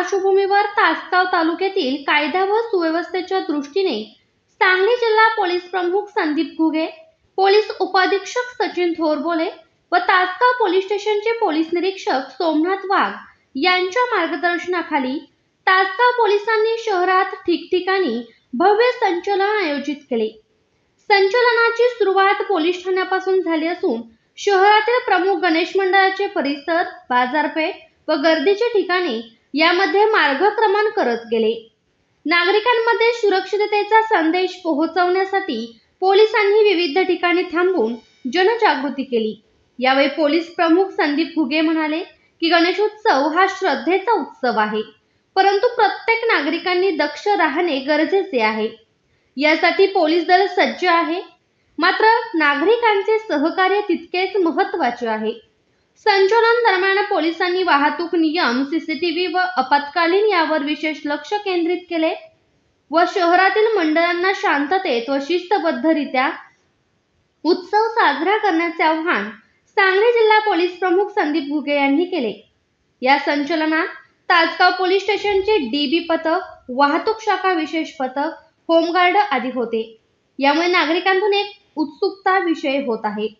पार्श्वभूमीवर तासगाव तालुक्यातील कायदा व सुव्यवस्थेच्या दृष्टीने सांगली जिल्हा पोलीस प्रमुख संदीप घुगे पोलीस उपाधीक्षक सचिन थोरबोले व तासगाव पोलीस स्टेशनचे पोलीस निरीक्षक सोमनाथ वाघ यांच्या मार्गदर्शनाखाली तासगाव पोलिसांनी शहरात ठिकठिकाणी भव्य संचलन आयोजित केले. संचलनाची सुरुवात पोलीस ठाण्यापासून झाली असून शहरातील प्रमुख गणेश मंडळाचे परिसर बाजारपेठ व गर्दीचे ठिकाणी यामध्ये मार्गक्रमण करत गेले. नागरिकांमध्ये सुरक्षिततेचा संदेश पोहोचवण्यासाठी पोलिसांनी विविध ठिकाणी थांबून जनजागृती केली. यावेळी पोलीस प्रमुख संदीप घुगे म्हणाले की गणेशोत्सव हा श्रद्धेचा उत्सव आहे परंतु प्रत्येक नागरिकांनी दक्ष राहणे गरजेचे आहे. यासाठी पोलीस दल सज्ज आहे. मात्र नागरिकांचे सहकार्य तितकेच महत्त्वाचे आहे. संचलन दरम्यान पोलिसांनी वाहतूक नियम सीसीटीव्ही व आपत्कालीन यावर विशेष लक्ष केंद्रित केले व शहरातील मंडळांना शांततेत व शिस्तबद्धरित्या उत्सव साजरा करण्याचे आवाहन सांगली जिल्हा पोलीस प्रमुख संदीप घुगे यांनी केले. या संचलनात तासगाव पोलीस स्टेशनचे डीबी पथक वाहतूक शाखा विशेष पथक होमगार्ड आदी होते. यामुळे नागरिकांतून एक उत्सुकता विषय होत आहे.